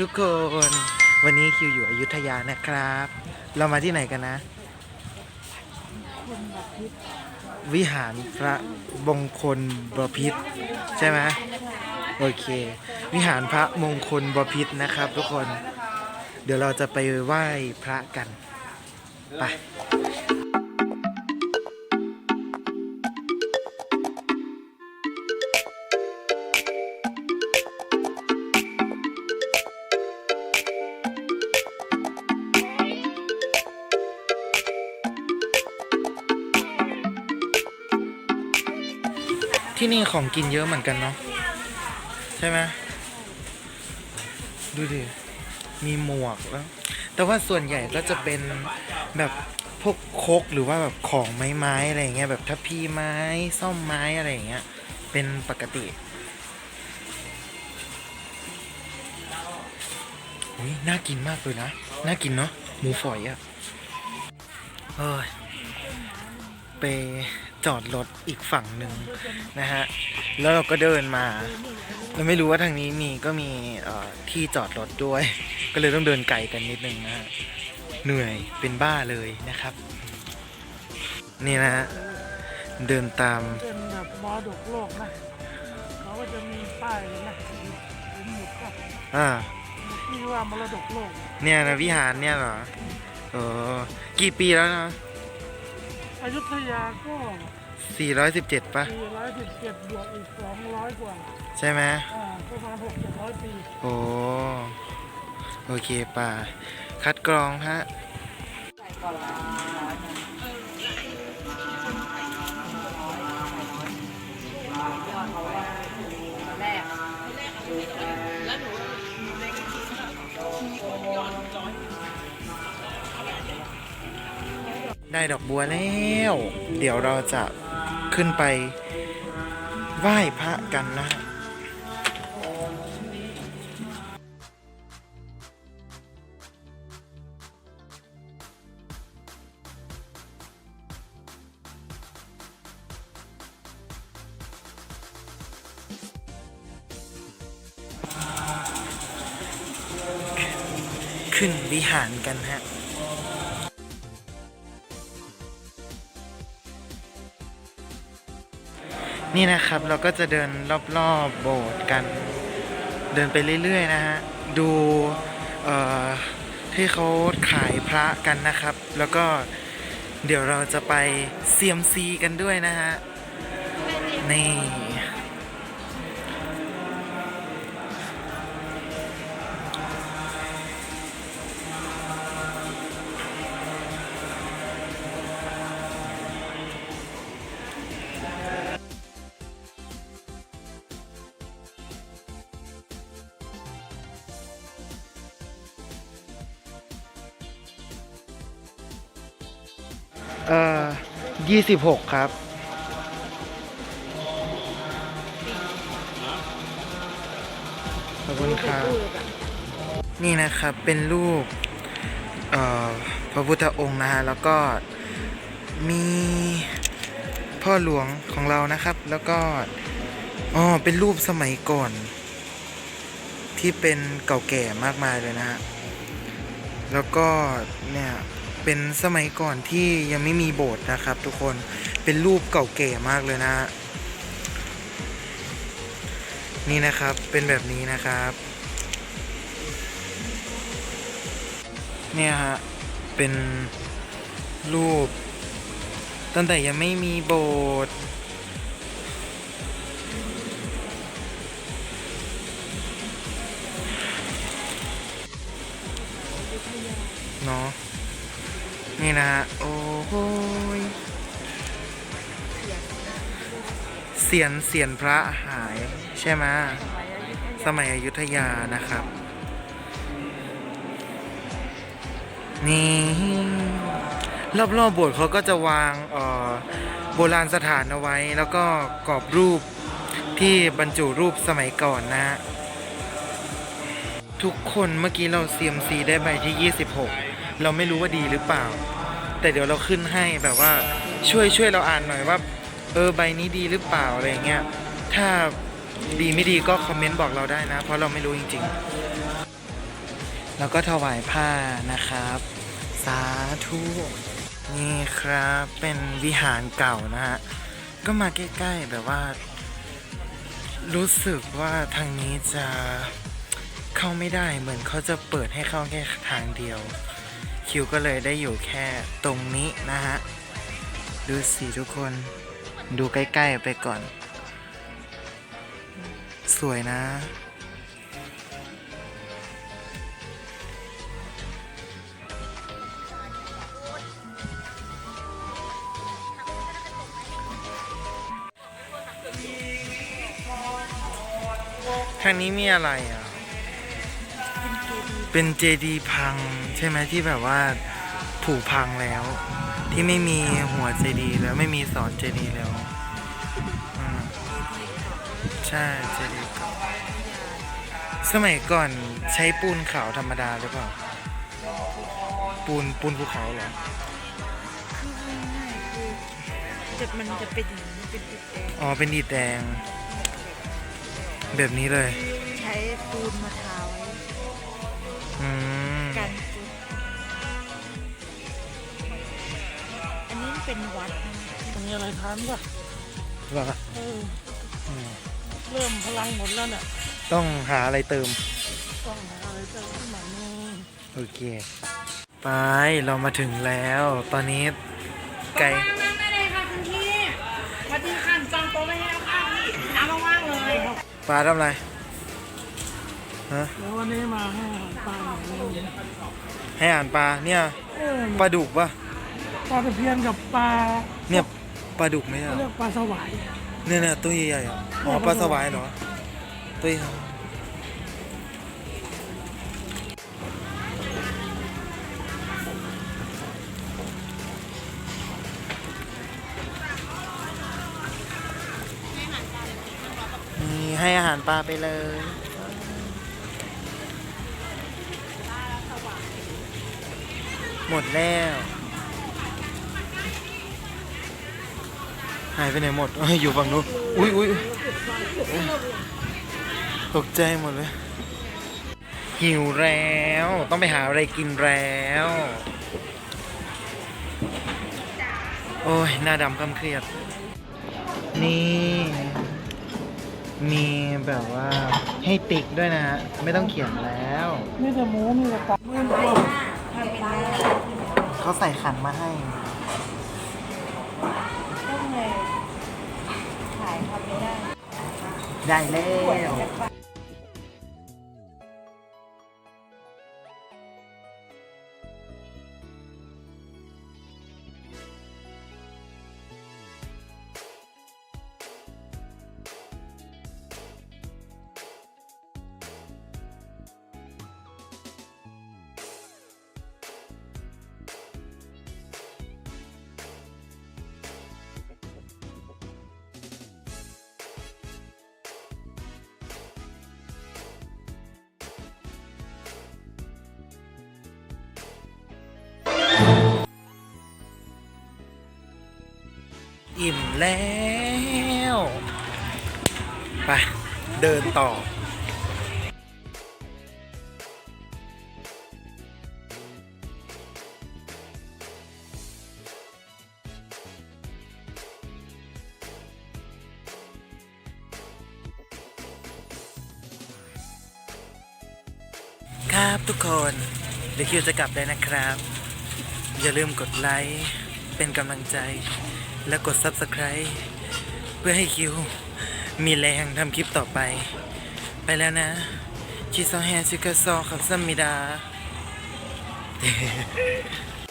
ทุกคน วันนี้คิวอยู่อยุธยานะครับ เรามาที่ไหนกันนะ วิหารพระมงคลบพิษใช่ไหมโอเค วิหารพระมงคลบพิษนะครับ ทุกคน เดี๋ยวเราจะไปไหว้พระกัน ไป ที่นี่ของกินเยอะเหมือนกันเนาะใช่ไหมดูดิ มีหมวกแล้ว แต่ว่าส่วนใหญ่ก็จะเป็นแบบพวกคกหรือว่าแบบของไม้ๆอะไรเงี้ยแบบทัพพีไม้ซ่อมไม้อะไรเงี้ยเป็นปกติอุ้ยน่ากินมากเลยนะ น่ากินเนาะหมูฝอยอะ่ะเอ้ยไป จอดรถอีกฝั่งหนึ่งนะฮะ แล้วเราก็เดินมา เราไม่รู้ว่าทางนี้มีก็มีเอ่อที่จอดรถด้วย ก็เลยต้องเดินไกลกันนิดนึงนะฮะ เหนื่อยเป็นบ้าเลยนะครับ นี่นะฮะ เดินตามเป็นแบบมรดกโลกนะเขาก็จะมีป้ายเลยนะเป็นหมุดก็อ่าที่ว่ามรดกโลก เนี่ยนะวิหารเนี่ยเหรอเออกี่ปีแล้วนะ อยุธยาก็417ปะ417บวกอีก 200 กว่า ใช่ไหมอ่าประมาณ6 700 ปี โอ้โอเคป่า คัดกรองฮะ ได้ดอกบัวแล้ว เดี๋ยวเราจะขึ้นไปไหว้พระกันนะฮะขึ้นวิหารกันฮะ นี่นะครับเราก็จะเดินรอบๆโบสถ์กัน เดินไปเรื่อยๆนะฮะ ดูที่เขาขายพระกันนะครับ แล้วก็เดี๋ยวเราจะไปเซียมซีกันด้วยนะฮะ นี่ เอ่อยี่สิบหกครับ ขอบคุณครับ นี่นะครับเป็นรูปเอ่อพระพุทธองค์นะฮะ แล้วก็มีพ่อหลวงของเรานะครับ แล้วก็อ๋อเป็นรูปสมัยก่อน ที่เป็นเก่าแก่มากมายเลยนะฮะ แล้วก็เนี่ย เป็นสมัยก่อนที่ยังไม่มีโบสถ์นะครับ ทุกคนเป็นรูปเก่าแก่มากเลยนะฮะนี่นะครับเป็นแบบนี้นะครับ เนี่ยฮะเป็นรูป ตั้งแต่ยังไม่มีโบสถ์เนาะ นี่นะฮะ โอ้โหเสียนเสียนพระหายใช่ไหมสมัยอยุธยานะครับ นี่ รอบๆโบสถ์เขาก็จะวางโบราณสถานเอาไว้ แล้วก็กรอบรูปที่บรรจุรูปสมัยก่อนนะฮะทุกคนเมื่อกี้เราเซียมซีได้ใบที่ 26 เราไม่รู้ว่าดีหรือเปล่า แต่เดี๋ยวเราขึ้นให้แบบว่าช่วยช่วยเราอ่านหน่อยว่า เออใบนี้ดีหรือเปล่าอะไรเงี้ยถ้าดีไม่ดีก็คอมเมนต์บอกเราได้นะ เพราะเราไม่รู้จริงๆ แล้วก็ถวายผ้านะครับ สาธุนี่ครับเป็นวิหารเก่านะฮะก็มาใกล้ๆแบบว่า รู้สึกว่าทางนี้จะเข้าไม่ได้เหมือนเขาจะเปิดให้เข้าแค่ทางเดียว คิวก็เลยได้อยู่แค่ตรงนี้นะฮะ ดูสิทุกคน ดูใกล้ๆไปก่อน สวยนะ ทางนี้มีอะไรอะ เป็นเจดีย์พังใช่ไหมที่แบบว่าผุพังแล้ว ที่ไม่มีหัวเจดีย์แล้วไม่มีสอนเจดีย์แล้วอืมใช่เจดีย์เก่าสมัยก่อนใช้ปูนขาวธรรมดาหรือเปล่า ปูนปูนภูเขาเหรอคือง่ายๆคือจะมันจะเป็นอย่างนี้เป็นติดแดงอ๋อเป็นดีดแดง แบบนี้เลย ใช้ปูนมาทาไว้ อืมกันจุดอันนี้เป็นวัดนะมีอะไรทานป่ะเหรอเอออืมเริ่มพลังหมดแล้วเนี่ยต้องหาอะไรเติม ต้องหาอะไรเติมขึ้นมาหนึ่งโอเค ไป เรามาถึงแล้ว ตอนนี้ไก่นั่งได้เลยค่ะคุณพี่สวัสดีค่ะจองโต๊ะไว้ให้แล้วค่ะพี่น้ำว่างๆเลย ปลาทำอะไร ฮะแล้ววันนี้มาให้อาหารปลาหน่อยนึงให้อ่านปลาเนี่ยเออปลาดุกปะปลาตะเพียนกับปลาเนี่ยปลาดุกไหมอะเรียกปลาสวายเนี่ยเนี่ยตัวใหญ่ๆอะอ๋อปลาสวายเหรอตัวใหญ่นี่ให้อาหารปลาไปเลย หมดแล้ว หายไปไหนหมดอยอยู่ฝั่งนู้นอุ้ยอุ้ยตกใจหมดเลย หิวแล้ว ต้องไปหาอะไรกินแล้ว โอ้ย หน้าดำคำเครียด นี่ มีแบบว่าให้ติ๊กด้วยนะฮะไม่ต้องเขียนแล้ว ไมีแต่หมูมีแต่ปลา เมื่อกี้เขาใส่ขันมาให้ ต้องเลยขายทำไม่ได้ ได้แล้ว แล้วไปเดินต่อครับทุกคนเดี๋ยวคิวจะกลับแล้นะครับ อย่าลืมกดไลค์ เป็นกำลังใจ และกด Subscribe เพื่อให้คิว มีแรงทำคลิปต่อไป ไปแล้วนะ ชิซองแฮชิคาซอขับซัมมิดา